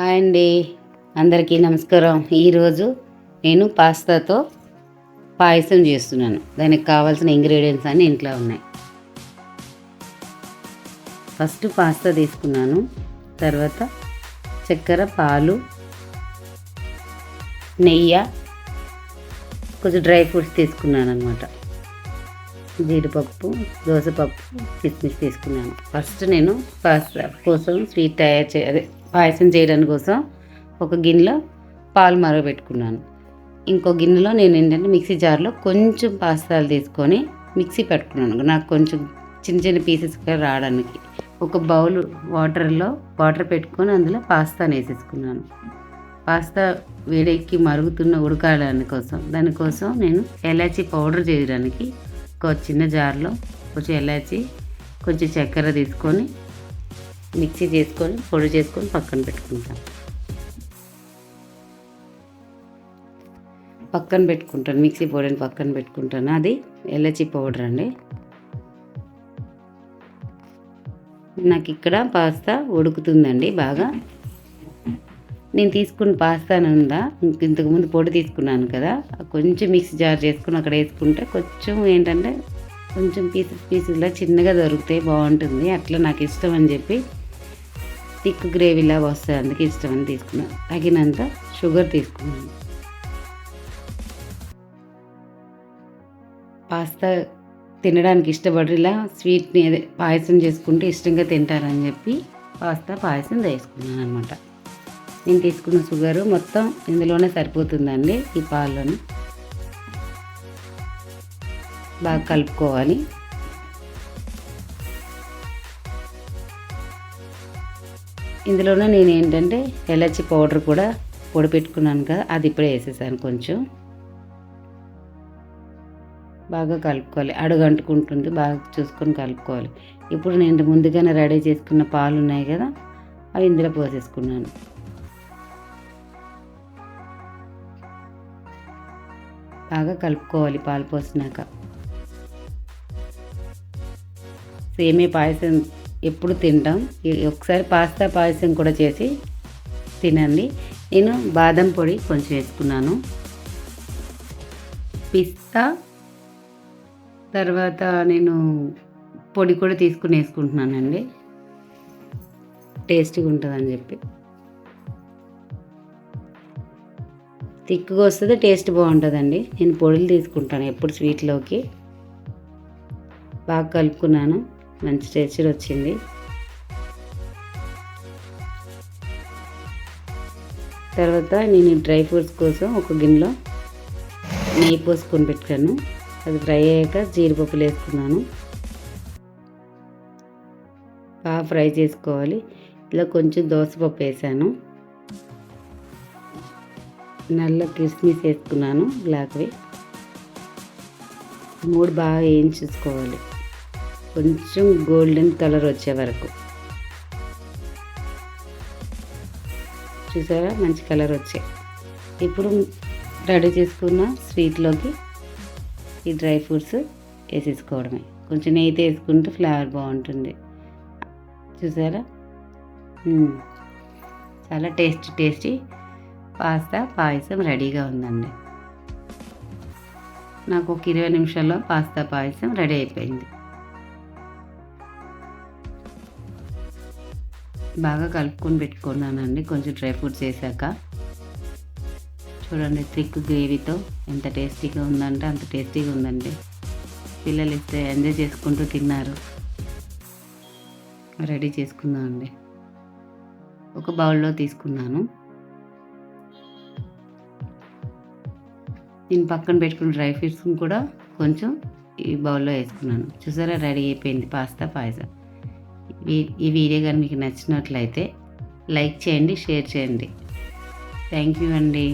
Hi అండి. అందరికీ నమస్కారం. ఈరోజు నేను పాస్తాతో పాయసం చేస్తున్నాను. దానికి కావాల్సిన ఇంగ్రీడియంట్స్ అన్నీ ఇంట్లో ఉన్నాయి. ఫస్ట్ పాస్తా తీసుకున్నాను. తర్వాత చక్కెర పాలు నెయ్యి కొంచెం డ్రై ఫ్రూట్స్ తీసుకున్నాను అనమాట జీడిపప్పు దోసపప్పు కిస్మిస్ తీసుకున్నాను. ఫస్ట్ నేను పాస్తా కోసం స్వీట్ తయారు చే అదే పాయసం చేయడానికి కోసం ఒక గిన్నెలో పాలు మరగబెట్టుకున్నాను. ఇంకో గిన్నెలో నేను ఏంటంటే మిక్సీ జార్లో కొంచెం పాస్తాలు తీసుకొని మిక్సీ పెట్టుకున్నాను. నాకు కొంచెం చిన్న చిన్న పీసెస్గా రావడానికి. ఒక బౌల్ వాటర్లో వాటర్ పెట్టుకొని అందులో పాస్తాను వేసేసుకున్నాను. పాస్తా వేడెక్కి మరుగుతున్న ఉడకాలని కోసం దానికోసం నేను ఎలాచి పౌడర్ చేయడానికి ఒక చిన్న జార్లో కొంచెం ఎలాచి కొంచెం చక్కెర తీసుకొని మిక్సీ చేసుకొని పొడి చేసుకొని పక్కన పెట్టుకుంటాను పక్కన పెట్టుకుంటాను మిక్సీ పొడిని పక్కన పెట్టుకుంటాను. అది ఎల్లచి పౌడర్ అండి. నాకు ఇక్కడ పాస్తా ఉడుకుతుందండి బాగా. నేను తీసుకున్న పాస్తాను ఉందా ఇంతకుముందు పొడి తీసుకున్నాను కదా కొంచెం మిక్సీ జార్ చేసుకుని అక్కడ వేసుకుంటే కొంచెం ఏంటంటే కొంచెం పీసెస్ పీసెస్లా చిన్నగా దొరుకుతాయి బాగుంటుంది అట్లా నాకు ఇష్టం అని చెప్పి థిక్ గ్రేవీలా వస్తుంది. అందుకే ఇష్టం అని తీసుకున్నాను తగినంత షుగర్ తీసుకున్నాను పాస్తా తినడానికి ఇష్టపడరు ఇలా స్వీట్ని అదే పాయసం చేసుకుంటే ఇష్టంగా తింటారని చెప్పి పాస్తా పాయసం తీసుకున్నాను అనమాట నేను తీసుకున్న షుగరు మొత్తం ఇందులోనే సరిపోతుందండి ఈ పాల్లోనే. బాగా కలుపుకోవాలి. ఇందులోనే నేను ఏంటంటే ఎలర్చి పౌడర్ కూడా పొడి పెట్టుకున్నాను కదా అది ఇప్పుడే వేసేసాను కొంచెం. బాగా కలుపుకోవాలి. అడుగంటుకుంటుంది బాగా చూసుకొని కలుపుకోవాలి. ఇప్పుడు నేను ముందుగానే రెడీ చేసుకున్న పాలు ఉన్నాయి కదా అవి ఇందులో పోసేసుకున్నాను. బాగా కలుపుకోవాలి పాలు పోసినాక. సేమే పాయసం ఎప్పుడు తింటాం. ఒకసారి పాస్తా పాయసం కూడా చేసి తినండి. నేను బాదం పొడి కొంచెం వేసుకున్నాను. పిస్తా తర్వాత నేను పొడి కూడా తీసుకుని వేసుకుంటున్నానండి. టేస్టీగా ఉంటుందని చెప్పి. తిక్కుగా వస్తుంది టేస్ట్ బాగుంటుందండి. నేను పొడులు తీసుకుంటాను ఎప్పుడు స్వీట్లోకి. బాగా కలుపుకున్నాను. మంచి టేస్టర్ వచ్చింది. తర్వాత నేను డ్రై ఫ్రూట్స్ కోసం ఒక గిన్నెలో నెయ్యి పోసుకొని పెట్టాను అది ఫ్రై అయ్యాక జీడిపప్పులు వేసుకున్నాను. బాగా ఫ్రై చేసుకోవాలి. ఇలా కొంచెం దోసపప్పు వేసాను. నల్ల కిస్మిస్ వేసుకున్నాను బ్లాక్వి మూడు బాగా వేయించుకోవాలి కొంచెం గోల్డెన్ కలర్ వచ్చే వరకు. చూసారా? మంచి కలర్ వచ్చాయి ఇప్పుడు రెడీ చేసుకున్న స్వీట్లోకి ఈ డ్రై ఫ్రూట్స్ వేసేసుకోవడమే. కొంచెం నెయ్యి వేసుకుంటే ఫ్లేవర్ బాగుంటుంది. చూసారా? చాలా టేస్టీ టేస్టీ పాస్తా పాయసం రెడీగా ఉందండి. నాకు ఒక ఇరవై నిమిషాల్లో పాస్తా పాయసం రెడీ అయిపోయింది. బాగా కలుపుకొని పెట్టుకున్నానండి. కొంచెం డ్రై ఫ్రూట్స్ వేసాక. చూడండి థిక్ గ్రేవీతో ఎంత టేస్టీగా ఉందంటే అంత టేస్టీగా ఉందండి. పిల్లలు ఇస్తే ఎంజాయ్ చేసుకుంటూ తిన్నారు. రెడీ చేసుకుందాం అండి. ఒక బౌల్లో తీసుకున్నాను. నేను పక్కన పెట్టుకున్న డ్రై ఫ్రూట్స్ని కూడా కొంచెం ఈ బౌల్లో వేసుకున్నాను. చూసారా రెడీ అయిపోయింది. పాస్తా పాయసం. ఈ వీడియో కానీ మీకు నచ్చినట్లయితే లైక్ చేయండి షేర్ చేయండి. థ్యాంక్ యూ అండి.